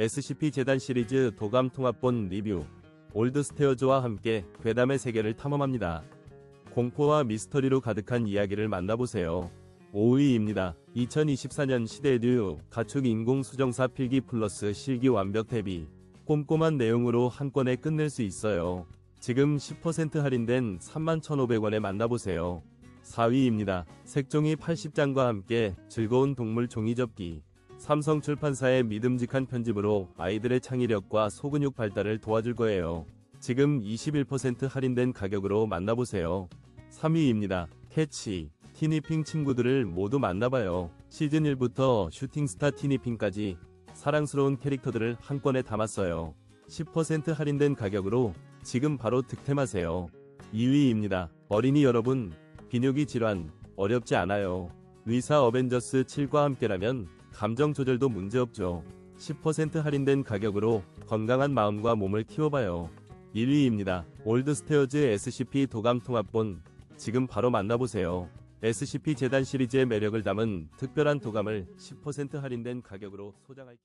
SCP 재단 시리즈 도감 통합본 리뷰 올드 스테어즈와 함께 괴담의 세계를 탐험합니다. 공포와 미스터리로 가득한 이야기를 만나보세요. 5위입니다. 2024년 시대류 가축 인공 수정사 필기 플러스 실기 완벽 대비 꼼꼼한 내용으로 한 권에 끝낼 수 있어요. 지금 10% 할인된 31,500원에 만나보세요. 4위입니다. 색종이 80장과 함께 즐거운 동물 종이접기 삼성 출판사의 믿음직한 편집으로 아이들의 창의력과 소근육 발달을 도와줄 거예요. 지금 21% 할인된 가격으로 만나보세요. 3위입니다. 캐치 티니핑 친구들을 모두 만나봐요. 시즌 1부터 슈팅스타 티니핑까지 사랑스러운 캐릭터들을 한 권에 담았어요. 10% 할인된 가격으로 지금 바로 득템하세요. 2위입니다. 어린이 여러분, 비뇨기 질환 어렵지 않아요. 의사 어벤져스 7과 함께라면 감정 조절도 문제없죠. 10% 할인된 가격으로 건강한 마음과 몸을 키워봐요. 1위입니다. 올드스테어즈 SCP 도감 통합본 지금 바로 만나보세요. SCP 재단 시리즈의 매력을 담은 특별한 도감을 10% 할인된 가격으로 소장할